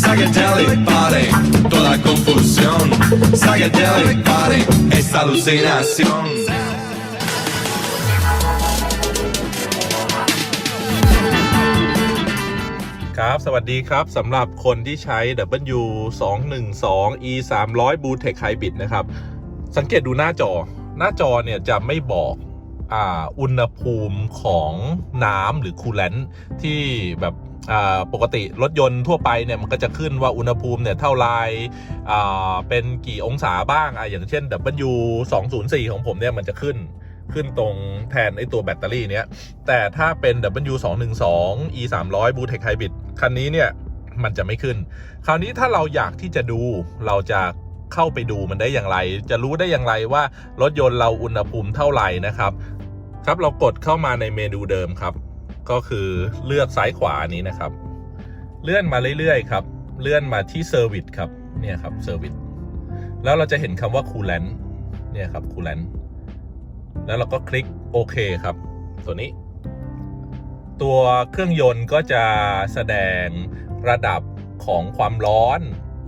Psychedelic body, toda la confusión. Psychedelic body, esta alucinación. ครับ สวัสดีครับสำหรับคนที่ใช้ W 2 1 2 E 3 0 0 b l u e t e c h Hybrid นะครับ สังเกตดูหน้าจอ หน้าจอเนี่ยจะไม่บอกอ,อุณหภูมิของน้ำหรือคูลเลนที่แบบ ปกติรถยนต์ทั่วไปเนี่ยมันก็จะขึ้นว่าอุณหภูมิเนี่ยเท่าไรเป็นกี่องศาบ้างอะอย่างเช่น W 2 0 4 ของผมเนี่ยมันจะขึ้นขึ้นตรงแทนไอตัวแบตเตอรี่เนี้ยแต่ถ้าเป็น W 2 1 2 E 3 0 0 b l u e t e c h Hybrid คันนี้เนี่ยมันจะไม่ขึ้น คราวนี้ถ้าเราอยากที่จะดูเราจะเข้าไปดูมันได้อย่างไร จะรู้ได้อย่างไรว่ารถยนต์เราอุณหภูมิเท่าไหร่นะครับ ครับเรากดเข้ามาในเมนูเดิมครับ ก็คือเลือกซ้ายขวานี้นะครับ เลื่อนมาเรื่อยๆครับ เลื่อนมาที่ Service ครับ เนี่ยครับ Service แล้วเราจะเห็นคำว่า Coolant เนี่ยครับ Coolant แล้วเราก็คลิกโอเคครับ ตัวนี้ ตัวเครื่องยนต์ก็จะแสดงระดับของความร้อน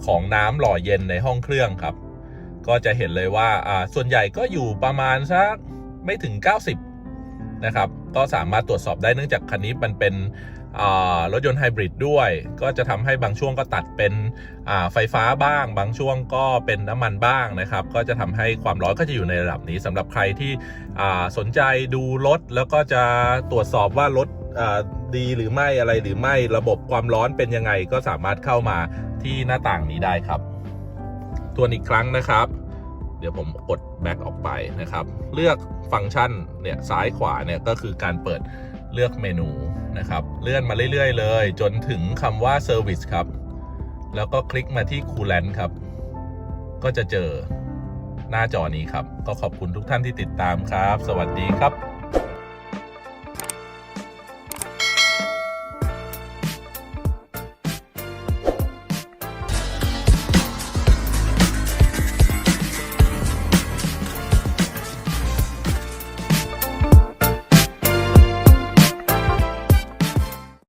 ของน้ำหล่อเย็นในห้องเครื่องครับ ก็จะเห็นเลยว่าอ่าส่วนใหญ่ก็อยู่ประมาณสักไม่ถึง 90 นะครับ ก็สามารถตรวจสอบได้เนื่องจากคันนี้มันเป็นรถยนต์ไฮบริดด้วย ก็จะทำให้บางช่วงก็ตัดเป็นไฟฟ้าบ้าง บางช่วงก็เป็นน้ำมันบ้างนะครับ ก็จะทำให้ความร้อนก็จะอยู่ในระดับนี้สำหรับใครที่สนใจดูรถแล้วก็จะตรวจสอบว่ารถดีหรือไม่อะไรหรือไม่ระบบความร้อนเป็นยังไงก็สามารถเข้ามาที่หน้าต่างนี้ได้ครับทวอีกครั้งนะครับ เดี๋ยวผมกดแบ็กออกไปนะครับ เลือกฟังก์ชันเนี่ยซ้ายขวาเนี่ยก็คือการเปิดเลือกเมนูนะครับ เลื่อนมาเรื่อยๆ เลย จนถึงคำว่า Service ครับ แล้วก็คลิกมาที่ Coolant ครับ ก็จะเจอหน้าจอนี้ครับ ก็ขอบคุณทุกท่านที่ติดตามครับ สวัสดีครับ